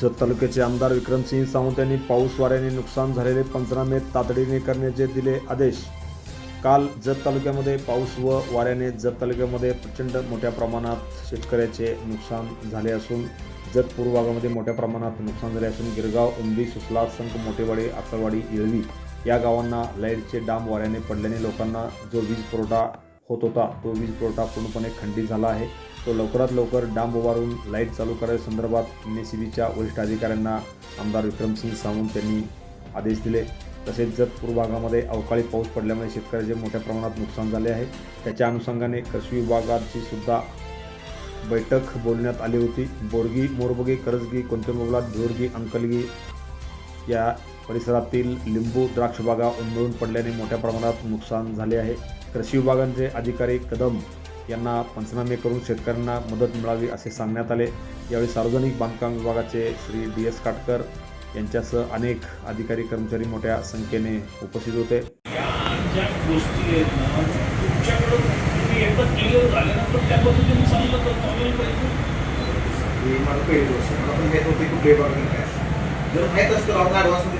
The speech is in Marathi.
जत तालुक्याचे आमदार विक्रमसिंह सावंत यांनी पाऊस वाऱ्याने नुकसान झालेले पंचनामे तातडीने करण्याचे दिले आदेश. काल जत तालुक्यामध्ये पाऊस व वाऱ्याने जत तालुक्यामध्ये प्रचंड मोठ्या प्रमाणात शेतकऱ्याचे नुकसान झाले असून जत पूर्व भागामध्ये मोठ्या प्रमाणात नुकसान झाले असून गिरगाव उंबी सुसला संख मोठेवाडी अक्कलवाडी येळवी या गावांना लाईटचे डांब वाऱ्याने पडल्याने लोकांना जो वीज पुरवठा होत होता. तो वीज पुरवठा पूर्णपणे खंडित झाला आहे. तो लवकरात लवकर डांब उभारून लाइट चालू करण्यासंदर्भात एम एस सी बीच्या वरिष्ठ अधिकाऱ्यांना आमदार विक्रमसिंग सावंत यांनी आदेश दिले. तसेच जत पूर्व भागामध्ये अवकाळी पाऊस पडल्यामुळे शेतकऱ्याचे मोठ्या प्रमाणात नुकसान झाले आहे. त्याच्या अनुषंगाने कृषी विभागाची सुद्धा बैठक बोलण्यात आली होती. बोरगी मोरबगी करजगी कोणतेमोगला धोरगी अंकलगी या परिसरातील लिंबू द्राक्ष बागा उन्मळून पडल्याने मोठ्या प्रमाणात नुकसान झाले आहे. कृषी विभागांचे अधिकारी कदम यांना पंचनामे करून शेतकऱ्यांना मदत मिळावी असे सांगण्यात आले. यावेळी सार्वजनिक बांधकाम विभागाचे श्री डी एस काटकर यांच्यासह अनेक अधिकारी कर्मचारी मोठ्या संख्येने उपस्थित होते. या ज्या गोष्टी आहेत ना तुमच्याकडं तुम्ही एकदा क्लिअर झाल्यानंतर त्या पद्धतीने चाललं तर चालेल पाहिजे हे मला पहिली गोष्ट मला पण माहीत होती कुठे बघणं काय जर माहीत असतं आपण ॲडव्हान्समध्ये